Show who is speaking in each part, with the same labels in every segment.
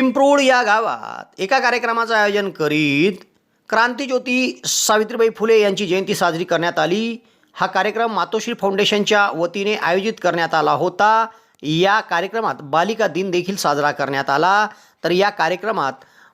Speaker 1: पिंपरूळ या गावात एका कार्यक्रमाचं आयोजन करीत क्रांतीज्योती सावित्रीबाई फुले यांची जयंती साजरी करण्यात आली. हा कार्यक्रम मातोश्री फाउंडेशनच्या वतीने आयोजित करण्यात आला होता. या कार्यक्रमात बालिका दिन देखील साजरा करण्यात आला. तर या कार्यक्रमात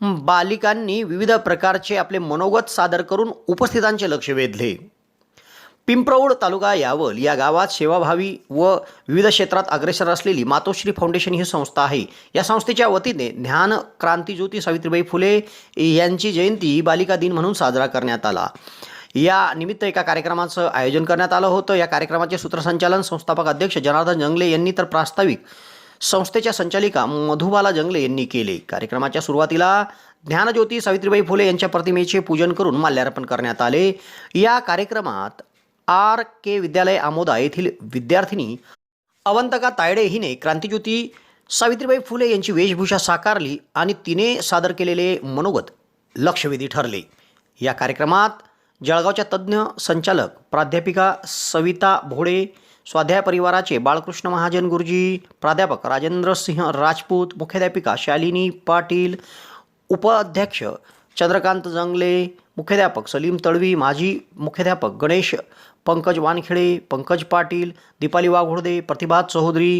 Speaker 1: बालिकांनी विविध प्रकारचे आपले मनोगत सादर करून उपस्थितांचे लक्ष वेधले. पिंप्रौड तालुका यावल या गावात सेवाभावी व विविध क्षेत्रात अग्रेसर असलेली मातोश्री फाउंडेशन ही संस्था आहे. या संस्थेच्या वतीने ज्ञान क्रांतीज्योती सावित्रीबाई फुले यांची जयंती बालिका दिन म्हणून साजरा करण्यात आला. या निमित्त एका कार्यक्रमाचं आयोजन करण्यात आलं होतं. या कार्यक्रमाचे सूत्रसंचालन संस्थापक अध्यक्ष जनार्दन जंगले यांनी तर प्रास्ताविक संस्थेच्या संचालिका मधुबाला जंगले यांनी केले. कार्यक्रमाच्या सुरुवातीला ज्ञानज्योती सावित्रीबाई फुले यांच्या प्रतिमेचे पूजन करून माल्यार्पण करण्यात आले. या कार्यक्रमात आर के विद्यालय आमोदा येथील विद्यार्थिनी अवंतका तायडे हिने क्रांतीज्योती सावित्रीबाई फुले यांची वेशभूषा साकारली आणि तिने सादर केलेले मनोगत लक्षवेधी ठरले. या कार्यक्रमात जळगावच्या तज्ज्ञ संचालक प्राध्यापिका सविता भोडे स्वाध्याय परिवाराचे बाळकृष्ण महाजन गुरुजी प्राध्यापक राजेंद्र सिंह राजपूत मुख्याध्यापिका शालिनी पाटील उपाध्यक्ष चंद्रकांत जंगले मुख्याध्यापक सलीम तळवी माजी मुख्याध्यापक गणेश पंकज वानखेडे पंकज पाटील दीपाली वाघोडदे प्रतिभा चौधरी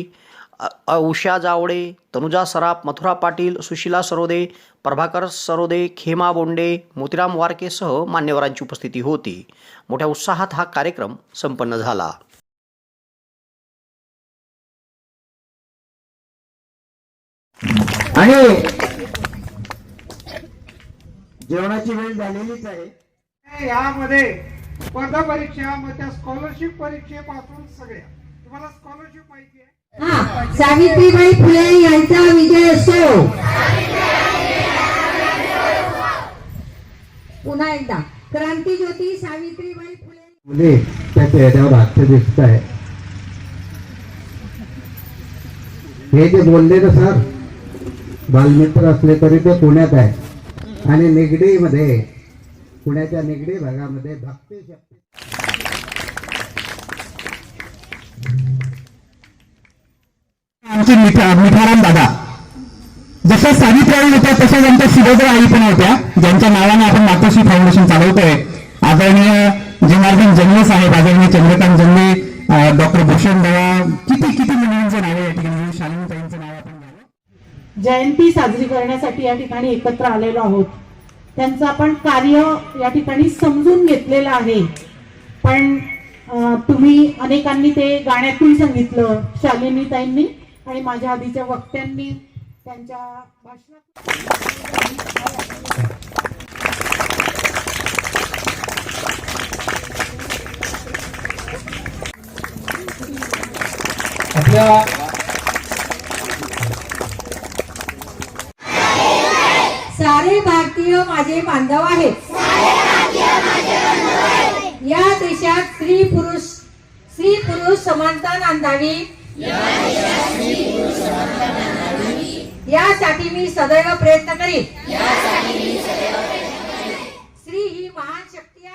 Speaker 1: उषा जावडे तनुजा सराफ मथुरा पाटील सुशिला सरोदे प्रभाकर सरोदे खेमा बोंडे मोतीराम वारकेसह मान्यवरांची उपस्थिती होती. मोठ्या उत्साहात हा कार्यक्रम संपन्न झाला.
Speaker 2: आणि जेवणाची वेळ झालेलीच आहे.
Speaker 3: यामध्ये स्पर्धा परीक्षा मग त्या स्कॉलरशिप परीक्षेपासून सगळ्या. तुम्हाला स्कॉलरशिप माहिती आहे?
Speaker 4: हा सावित्रीबाई फुले यांचा विजय असो. पुन्हा एकदा. क्रांतीज्योती सावित्रीबाई फुले.
Speaker 2: मुले त्या चेहऱ्यावर हास्य दिसत आहे. हे जे बोलले ना सर बालमित्र असले तरी ते पुण्यात आहे. आणि निगडीमध्ये पुण्याच्या निगडी भागामध्ये भक्ती शक्ती
Speaker 5: आमचे मिठा मिठाराम दादा. जसं सावित्रीबाई होत्या तशाच आमच्या सुभद्रा आई पण होत्या ज्यांच्या नावाने आपण मातोश्री फाउंडेशन चालवतोय. आदरणीय जनार्दन जंगले साहेब आदरणीय चंद्रकांत जंगले डॉक्टर भूषण दवा किती किती मुलींचं नाव या ठिकाणी? शालिनीताईंचं नाव आपण
Speaker 6: जयंती साजरी करण्यासाठी या ठिकाणी एकत्र आलेलो आहोत. त्यांचं आपण कार्य या ठिकाणी समजून घेतलेलं आहे. पण तुम्ही अनेकांनी ते गाण्यातून सांगितलं शालिनीताईंनी आणि माझ्या आधीच्या वक्त्यांनी त्यांच्या भाषणात
Speaker 3: आपल्या
Speaker 4: भारतीय माझे बांधव आहेत या देशात स्त्री पुरुष स्त्री पुरुष समानता नांदावी. यासाठी मी सदैव प्रयत्न करीन स्त्री ही महान शक्ती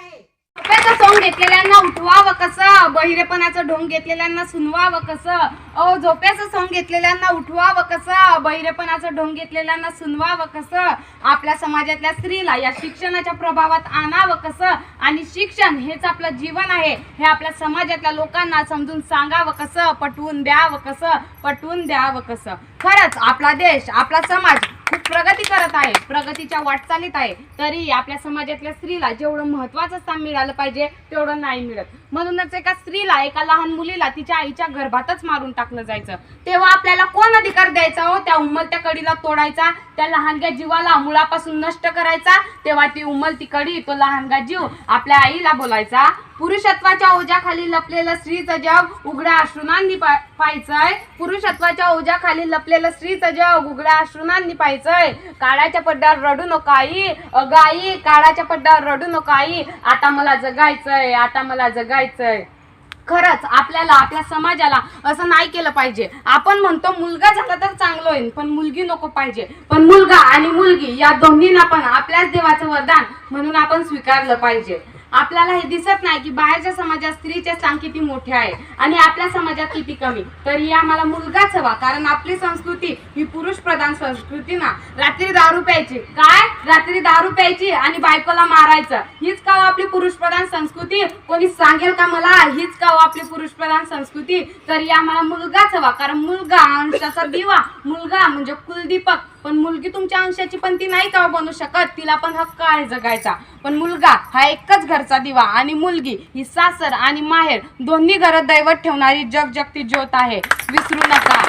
Speaker 4: आहे
Speaker 7: सोंग घेतलेल्यांना उठवावं कसं? बहिरेपणाचं ढोंग घेतलेल्यांना सुनवावं कसं? अहो झोप्याचं सोंग घेतलेल्यांना उठवावं कसं? बहिरेपणाचं ढोंग घेतलेल्यांना सुनवावं कसं? आपल्या समाजातल्या स्त्रीला या शिक्षणाच्या प्रभावात आणावं कसं? आणि शिक्षण हेच आपलं जीवन आहे. हे आपल्या समाजातल्या लोकांना समजून सांगावं कसं? पटवून द्यावं कसं? पटवून द्यावं कसं? खरंच आपला देश आपला समाज प्रगती करत आहे प्रगतीच्या वाटचालीत आहे तरी आपल्या समाजातल्या स्त्रीला जेवढं महत्वाचं स्थान मिळालं पाहिजे तेवढं नाही मिळत. म्हणूनच एका स्त्रीला एका लहान मुलीला तिच्या आईच्या गर्भातच मारून टाकलं जायचं. तेव्हा आपल्याला कोण अधिकार द्यायचा हो? त्या उमलत्या कडीला तोडायचा त्या लहानग्या जीवाला मुळापासून नष्ट करायचा तेव्हा ती उमलती कडी तो लहानगा जीव आपल्या आईला बोलायचा. पुरुषत्वाच्या ओझ्याखाली लपलेलं स्त्रीचं जग उघड्या अश्रुनांनी पा- पाहायचंय. पुरुषत्वाच्या ओझ्याखाली लपलेलं स्त्रीचं जग उघड्या अश्रुनांनी पाहायचंय. काळाच्या पड्ड्यावर रडू नका आई. अगं आई काळाच्या पड्ड्यावर रडू नका आई. आता मला जगायचंय आता मला जगायचंय. खरंच आपल्याला आपल्या समाजाला असं नाही केलं पाहिजे. आपण म्हणतो मुलगा झाला तर चांगलं होईल पण मुलगी नको पाहिजे. पण मुलगा आणि मुलगी या दोन्हींना पण आपल्याच देवाचं वरदान म्हणून आपण स्वीकारलं पाहिजे. आपल्याला हे दिसत नाही की बाहेरच्या समाजात स्त्रीचे स्थान किती मोठे आहे आणि आपल्या समाजात किती कमी. तरी आम्हाला मुलगाच हवा कारण आपली संस्कृती ही पुरुष प्रधान संस्कृती ना. रात्री दारू प्यायची. काय? रात्री दारू प्यायची आणि बायकोला मारायचं. हीच का हो आपली पुरुष प्रधान संस्कृती? कोणी सांगेल का मला? हीच का हो आपली पुरुष प्रधान संस्कृती? तरी आम्हाला मुलगाच हवा कारण मुलगा अंशाचा दिवा. मुलगा म्हणजे कुलदीपक. पण मुलगी तुमच्या अंशाची पण ती नाही का बनू शकत. तिला पण हक्क आहे जगायचा. पण मुलगा हा एकच घरचा दिवा आणि मुलगी ही सासर आणि माहेर दोन्ही घरात दैवत ठेवणारी जग जगती ज्योत आहे. विसरू नका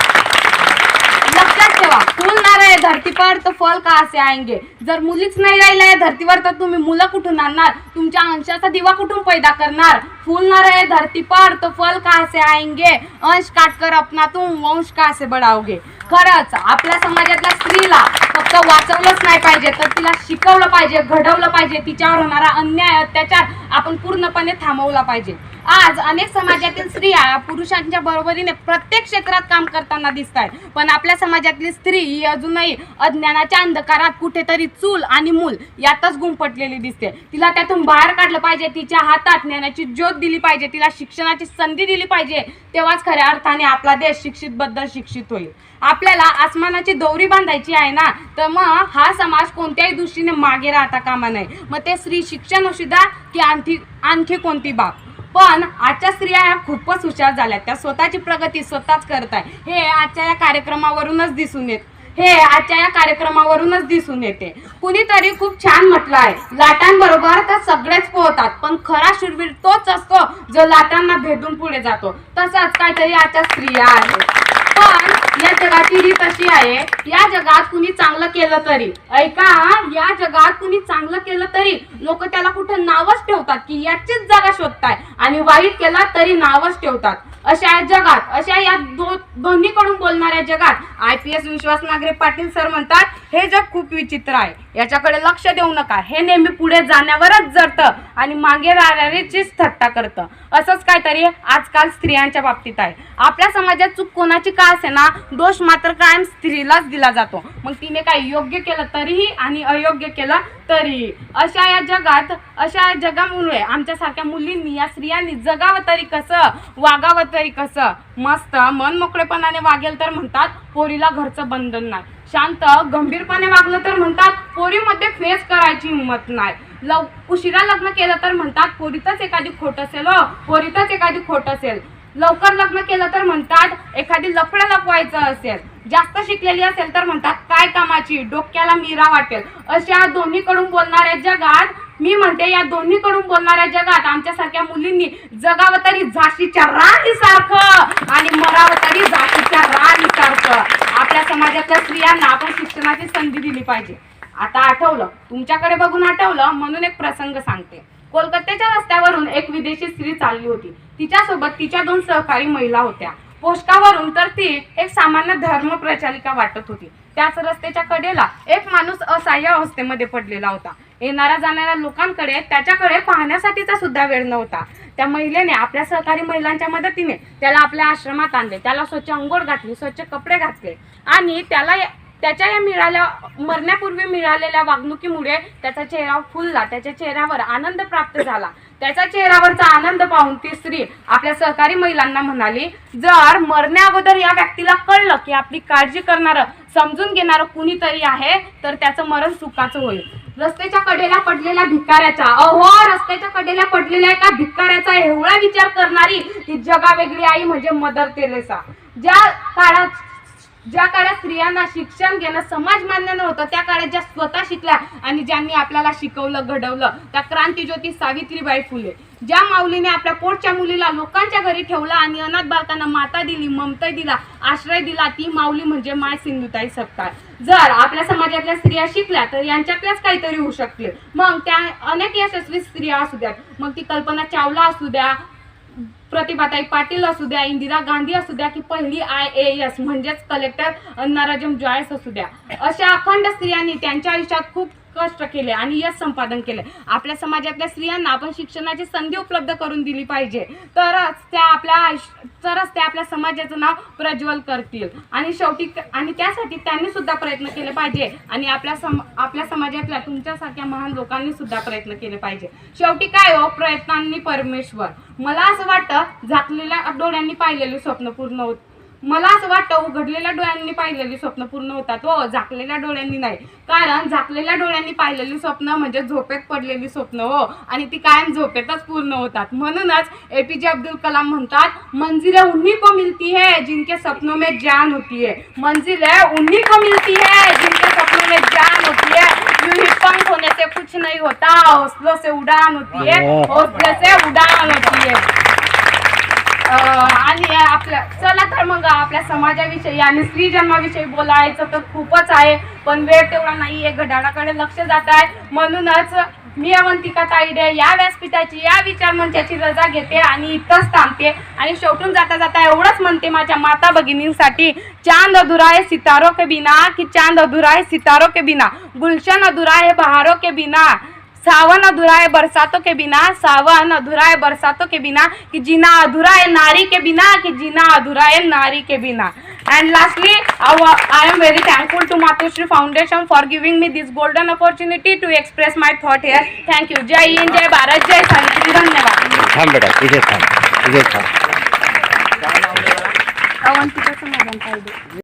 Speaker 7: लक्षात ठेवा फुल ना रहे धरती पर तो फल का असे आएंगे? जर मुलीच नाही राहिल्या या धरतीवर तर तुम्ही मुलं कुठून आणणार? तुमच्या अंशाचा दिवा कुठून पैदा करणार? फूल ना रहे धरती पर तो फल का से आएंगे? अंश काटकर अपना तुम वंश का से बढ़ाओगे खरंच आपल्या समाजातल्या स्त्रीला फक्त वाचवलंच नाही पाहिजे तर तिला शिकवलं पाहिजे घडवलं पाहिजे तिच्यावर होणारा अन्याय अत्याचार आपण पूर्णपणे थांबवला पाहिजे. आज अनेक समाजातील स्त्रिया पुरुषांच्या बरोबरीने प्रत्येक क्षेत्रात काम करताना दिसत आहेत पण आपल्या समाजातली स्त्री ही अजूनही अज्ञानाच्या अंधकारात कुठेतरी चूल आणि मूल यातच गुंपटलेली दिसते. तिला त्यातून बाहेर काढलं पाहिजे तिच्या हातात ज्ञानाची ज्योत दिली पाहिजे तिला शिक्षणाची संधी दिली पाहिजे तेव्हाच खऱ्या अर्थाने आपला देश शिक्षितबद्दल शिक्षित होईल. आपल्याला आसमानाची दोरी बांधायची आहे ना तर मग हा समाज कोणत्याही दृष्टीने मागे राहता कामा नये. मग ते स्त्री शिक्षण असू द्या की आणखी आणखी कोणती बाब? पण आजच्या स्त्रिया ह्या खूपच हुशार झाल्या त्या स्वतःची प्रगती स्वतःच करत आहे हे आजच्या या कार्यक्रमावरूनच दिसून येत. हे आजच्या या कार्यक्रमावरूनच दिसून येते. कुणीतरी खूप छान म्हटलं आहे. लाटांबरोबर तर सगळेच पोहतात पण खरा शूरवीर तोच असतो जो लाटांना भेदून पुढे जातो. तसंच काहीतरी आजच्या स्त्रिया आहेत. पण या जगाची रीत अशी आहे? या जगात कुणी चांगलं केलं तरी. ऐका या जगात कुणी चांगलं केलं तरी लोक त्याला कुठं नावच ठेवतात की याचीच जागा शोधताय आणि वाईट केला तरी नावच ठेवतात. अशा जगात अशा या दो दोन्हीकडून बोलणाऱ्या जगात I P S Vishwas Nangare Patil sir म्हणतात हे जग खूप विचित्र आहे. याच्याकडे लक्ष देऊ नका. हे नेहमी पुढे जाण्यावरच जरतं आणि मागे राहणाऱ्याचीच थट्टा करतं. असंच काहीतरी आजकाल स्त्रियांच्या बाबतीत आहे. आपल्या समाजात चूक कोणाची का असे ना दोष मात्र कायम स्त्रीलाच दिला जातो. मग तिने काय योग्य केलं तरीही आणि अयोग्य केलं तरी. अशा या जगात अशा या जगामुळे आमच्यासारख्या मुलींनी या स्त्रियांनी जगावं तरी कसं वागावं तरी कसं? मस्त मन मोकळेपणाने वागेल तर म्हणतात पोरीला घरचं बंधन नाही. शांत गंभीरपणे वागलं तर म्हणतात पोरीमध्ये फेस करायची हिंमत नाही. लव उशिरा लग्न केलं तर म्हणतात पोरीतच एखादी खोट असेल हो पोरीतच एखादी खोट असेल. लवकर लग्न केलं तर म्हणतात एखादी लफडं लपवायचं असेल जास्त शिकलेली असेल तर म्हणतात काय कामाची? डोक्याला मीरा वाटेल. अशा दोन्हीकडून बोलणाऱ्या जगात मी म्हणते या दोन्हीकडून बोलणाऱ्या जगात आमच्यासारख्या मुलींनी जगावं तरी झाशीच्या राणीसारखं आणि मरावं तरी झाशीच्या राणीसारखं. आपल्या समाजातल्या स्त्रियांना आपण शिक्षणाची संधी दिली पाहिजे. आता आठवलं तुमच्याकडे बघून आठवलं म्हणून एक प्रसंग सांगते. कोलकात्याच्या रस्त्यावरून एक विदेशी स्त्री चालली होती. तिच्यासोबत तिच्या दोन सहकारी महिला होत्या. पोस्टावरून तर ती एक सामान्य धर्म प्रचारिका वाटत होती. त्याच रस्त्याच्या कडेला एक माणूस असहाय्य अवस्थेमध्ये पडलेला होता. येणाऱ्या जाणाऱ्या लोकांकडे त्याच्याकडे पाहण्यासाठीचा सुद्धा वेळ नव्हता. त्या महिलेने आपल्या सहकारी महिलांच्या मदतीने त्याला आपल्या आश्रमात आणले. त्याला स्वच्छ अंघोळ घातली स्वच्छ कपडे घातले आणि त्याला त्याच्या या मिळाल्या मरण्यापूर्वी मिळालेल्या वागणुकीमुळे त्याचा चेहरा फुलला. त्याच्या चेहऱ्यावर आनंद प्राप्त झाला. त्याच्या चेहऱ्यावरचा आनंद पाहून ती स्त्री आपल्या सहकारी महिलांना म्हणाली जर मरण्या अगोदर या व्यक्तीला कळलं की आपली काळजी करणारं समजून घेणारं कुणीतरी आहे तर त्याचं मरण सुखाचं होईल. रस्त्याच्या कडेला पडलेल्या भिकाऱ्याचा अहो रस्त्याच्या कडेला पडलेल्या एका भिकाऱ्याचा एवढा विचार करणारी ती जगा वेगळी आई म्हणजे मदर तेरेसा. ज्या काळात ज्या काळात स्त्रियांना शिक्षण घेणं समाज मान्य नव्हतं त्या काळात ज्या स्वतः शिकल्या आणि ज्यांनी आपल्याला शिकवलं घडवलं त्या क्रांतीज्योती सावित्रीबाई फुले. ज्या माऊलीने आपल्या पोटच्या मुलीला लोकांच्या घरी ठेवलं आणि अनाथ बालकांना माता दिली ममता दिला आश्रय दिला ती माऊली म्हणजे माय सिंधुताई सपकाळ. जर आपल्या समाजातल्या स्त्रिया शिकल्या तर यांच्यातल्याच काहीतरी होऊ शकतील मग त्या अनेक यशस्वी स्त्रिया असू द्यात. मग ती कल्पना चावला असू द्या प्रतिभाताई पाटील असू द्या इंदिरा गांधी असू द्या की पहिली आय ए एस म्हणजेच कलेक्टर अन्नाराजम जॉयस असू द्या. अशा अखंड स्त्रियांनी त्यांच्या आयुष्यात खूप कष्ट केले आणि यश संपादन केले. आपल्या समाजातल्या स्त्रियांना आपण शिक्षणाची संधी उपलब्ध करून दिली पाहिजे. तरच त्या आपल्या आयुष्य- तरच त्या आपल्या समाजाचं नाव प्रज्वल करतील. आणि शेवटी आणि त्यासाठी त्यांनी सुद्धा प्रयत्न केले पाहिजे. आणि आपल्या सम आपल्या समाजातल्या तुमच्यासारख्या महान लोकांनी सुद्धा प्रयत्न केले पाहिजे. शेवटी काय हो? प्रयत्नांनी परमेश्वर. मला असं वाटतं झाकलेल्या डोळ्यांनी पाहिलेले स्वप्न पूर्ण होत मला असं वाटतं उघडलेल्या डोळ्यांनी पाहिलेली स्वप्न पूर्ण होतात हो झाकलेल्या डोळ्यांनी नाही. कारण झाकलेल्या डोळ्यांनी पाहिलेली स्वप्न म्हणजे झोपेत पडलेली स्वप्न हो आणि ती कायम झोपेतच पूर्ण होतात. म्हणूनच ए पी जे अब्दुल कलाम म्हणतात मंजिलें उन्हीं को मिलती है जिनके सपनों में जान होती है. मंजिलें उन्हीं को मिलती है जिनके सपनों में जान होती है. पंख होने से कुछ नहीं होता हौसलों से उड़ान होती है हौसले से उड़ान होती है। आणि आपल्या चला तर मग आपल्या समाजाविषयी आणि स्त्री जन्माविषयी बोलायचं तर खूपच आहे. पण वेळ तेवढा नाही आहे घड्याळाकडे लक्ष जात आहे. म्हणूनच मी अवंतिका ताईडे या व्यासपीठाची या विचार मंचाची रजा घेते आणि इथंच थांबते. आणि शेवटून जाता जाता एवढंच म्हणते माझ्या माता भगिनींसाठी चांद अधुरा है सितारो के बिना की चांद अधुरा है सितारो के बिना गुलशन अधुरा है बहारो के बिना. सावन अधूरा है बरसातों के बिना सावन अधूरा है बरसातों के बिना कि जीना अधूरा है नारी के बिना कि जीना अधूरा है नारी के बिना I, I am very thankful to Matushri Foundation for giving me this golden opportunity to express my thought here thank you जय हिंद जय भारत जय सावित्री धन्यवाद
Speaker 8: थांब बेटा थांब थांब